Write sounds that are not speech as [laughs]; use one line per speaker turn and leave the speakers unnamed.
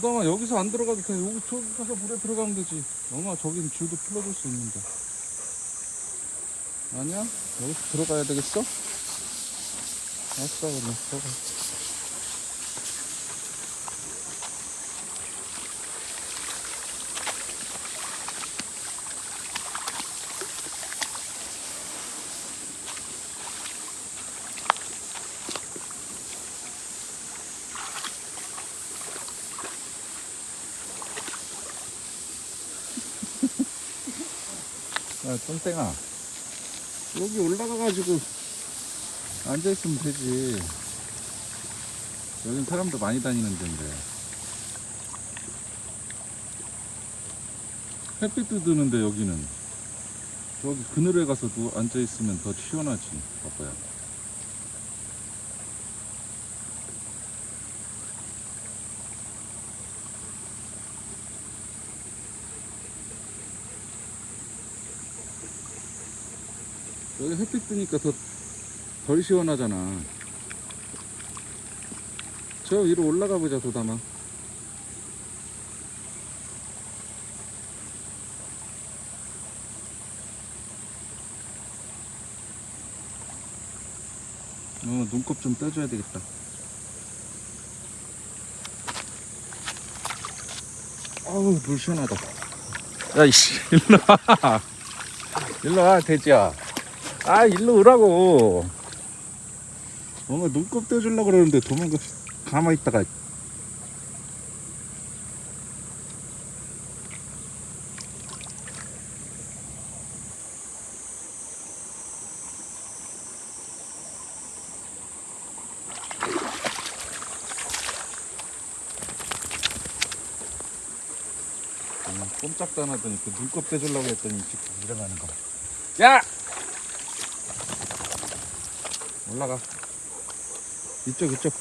도담아 여기서 안 들어가도 돼. 여기 저기 가서 물에 들어가면 되지. 영아 저긴 줄도 풀어줄 수 있는데. 아니야? 여기서 들어가야 되겠어? 알았어 그럼 들어가. 야, 똥땡아. 여기 올라가가지고 앉아있으면 되지. 여긴 사람도 많이 다니는 데인데. 햇빛도 드는데 여기는. 저기 그늘에 가서 누워 앉아있으면 더 시원하지. 바빠야. 여기 햇빛 뜨니까 더 덜 시원하잖아. 저 위로 올라가 보자, 도담아. 어, 눈곱 좀 떼줘야 되겠다. 아우, 물 시원하다. 야, 이씨, 일로 와. [laughs] 일로 와, 돼지야. 아, 일로 오라고. 뭔가 눈곱 떼주려고 그러는데 도망가, 가만히 있다가. 음, 꼼짝도 안 하더니 그 눈곱 떼주려고 했더니 지금 일어나는 거. 야! 올라가. 이쪽, 이쪽.